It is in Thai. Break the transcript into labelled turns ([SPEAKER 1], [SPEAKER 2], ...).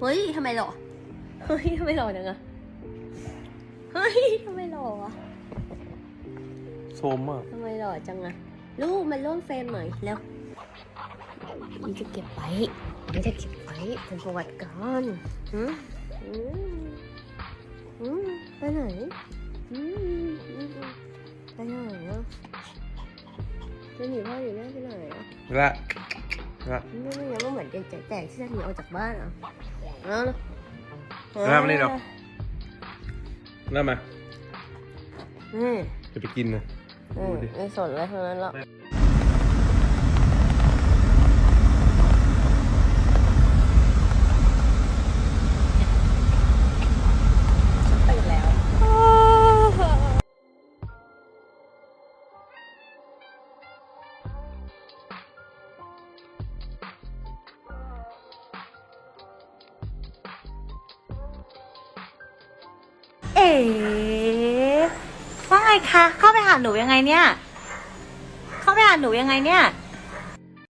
[SPEAKER 1] เฮ้ยทำไมหล่อ เฮ้ยทำไมหล่อจังอะเฮ้ยทำไมหล่ออะ
[SPEAKER 2] โซมมาก
[SPEAKER 1] ทำไมหล่อจังอะลูกมันร่วมเฟรมหน่อยแล้วมันจะเก็บไว้มันจะเก็บไว้เป็นประวัติการหืมอืมอืมไปไหนอืมอืมไปไหนอะจะหนีพ่อหนีแม่ไปไหนอะ
[SPEAKER 2] ละ ละ
[SPEAKER 1] ไม่ไม่งั้นมันเหมือนเด็กใจแตกที่จะหนีออกจากบ้านอะเอาละ
[SPEAKER 2] ละมานี่เนาะละมา
[SPEAKER 1] นี่
[SPEAKER 2] จะไปกินนะ
[SPEAKER 1] อืมไม่สนอะไรทั้งนั้นหรอก
[SPEAKER 3] ว่าไงคะ เข้าไปหาหนูยังไงเนี่ย เข้าไปหาหนูยังไงเนี่ย